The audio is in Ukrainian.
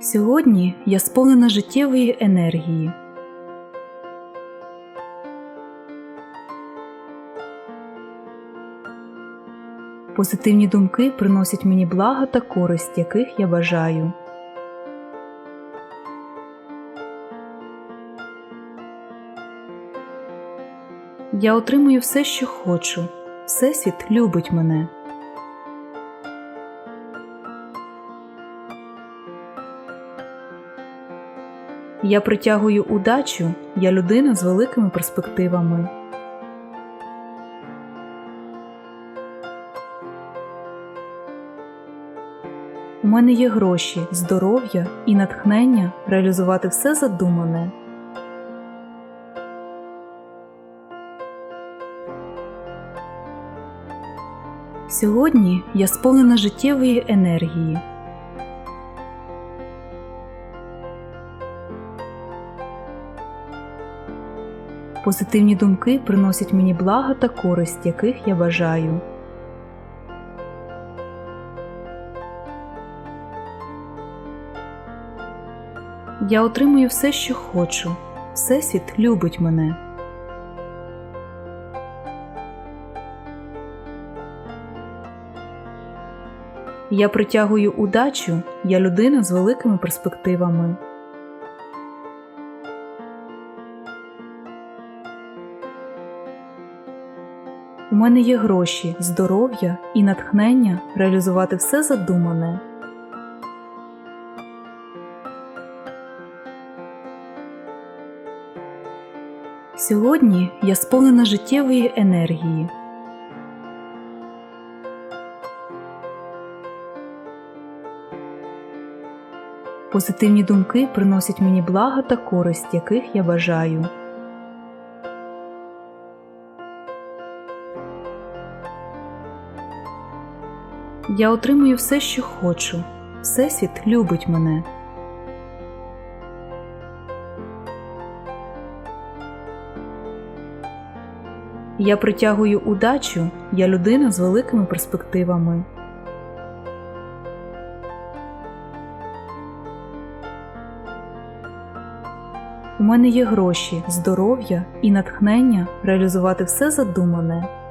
Сьогодні я сповнена життєвої енергії. Позитивні думки приносять мені блага та користь, яких я бажаю. Я отримую все, що хочу. Всесвіт любить мене. Я притягую удачу, я людина з великими перспективами. У мене є гроші, здоров'я і натхнення реалізувати все задумане. Сьогодні я сповнена життєвої енергії. Позитивні думки приносять мені блага та користь, яких я бажаю. Я отримую все, що хочу. Всесвіт любить мене. Я притягую удачу, я людина з великими перспективами. У мене є гроші, здоров'я і натхнення реалізувати все задумане. Сьогодні я сповнена життєвої енергії. Позитивні думки приносять мені блага та користь, яких я бажаю. Я отримую все, що хочу. Всесвіт любить мене. Я притягую удачу, я людина з великими перспективами. У мене є гроші, здоров'я і натхнення реалізувати все задумане.